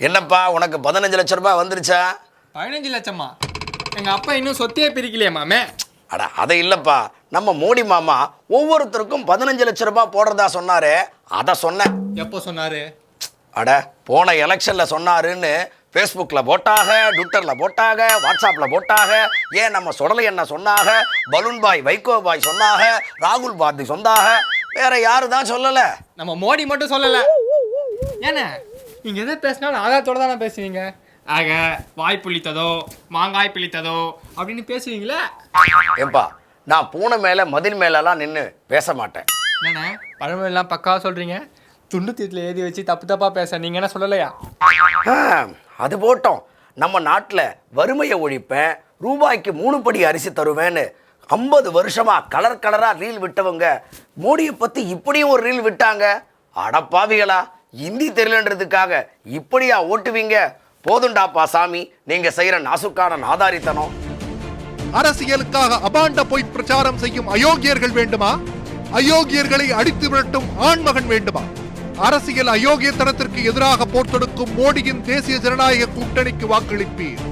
என்னப்பா உனக்கு பதினஞ்சு லட்ச ரூபாய் வந்துருச்சா? பதினஞ்சு லட்சமா எங்க அப்பா இன்னும் சொத்தையே பிரிக்கலையே மாமே. அட அதை இல்லைப்பா. நம்ம மோடி மாமா ஒவ்வொருத்தருக்கும் பதினஞ்சு லட்ச ரூபாய் போடுறதா சொன்னாரே. அதை சொன்னேன். எப்போ சொன்னாரு? அட போன எலெக்ஷனில் சொன்னாருன்னு ஃபேஸ்புக்கில் போட்டாக ட்விட்டரில் போட்டாக வாட்ஸ்அப்பில் போட்டாக ஏன் நம்ம சுடலை என்ன சொன்னாக பலூன் பாய் வைகோ பாய் சொன்னாக ராகுல் காந்தி சொன்னாக வேற யாரு தான் சொல்லலை? நம்ம மோடி மட்டும் சொல்லல. ஏண்ணே நீங்க எதை பேசினாலும் ஆதாரத்தோட தானே பேசுவீங்க? ஆக வாய் புளித்ததோ மாங்காய் பிளித்ததோ அப்படின்னு பேசுவீங்களே? ஏன்பா நான் பூனை மேலே மதில் மேலெல்லாம் நின்று பேச மாட்டேன். என்னண்ணே பழமொழியெல்லாம் பக்காவா சொல்றீங்க? துண்டு தீட்டில் எழுதி வச்சு தப்பு தப்பா பேச நீங்க என்ன சொல்லலையா? ஆ, அது போட்டோம். நம்ம நாட்டில் வறுமையை ஒழிப்பேன் ரூபாய்க்கு மூணு படி அரிசி தருவேன்னு ஐம்பது வருஷமா கலர் கலராக ரீல் விட்டவங்க மோடியை பற்றி இப்படியும் ஒரு ரீல் விட்டாங்க? அடப்பாவிகளா. இந்தி தெரியலன்றதுக்காக இப்படியா ஓட்டுவீங்க? போதுண்டாப்பா சாமி நீங்கள் செய்யற நாசுக்கான நாதாரித்தனம். அரசியலுக்காக அபாண்ட போய் பிரச்சாரம் செய்யும் அயோக்கியர்கள் வேண்டுமா? அயோக்கியர்களை அடித்து விரட்டும் ஆண்மகன் வேண்டுமா? அரசியல் அயோக்கியத்தனத்திற்கு எதிராக போர் தொடுக்கும் மோடியின் தேசிய ஜனநாயக கூட்டணிக்கு வாக்களிப்பீர்.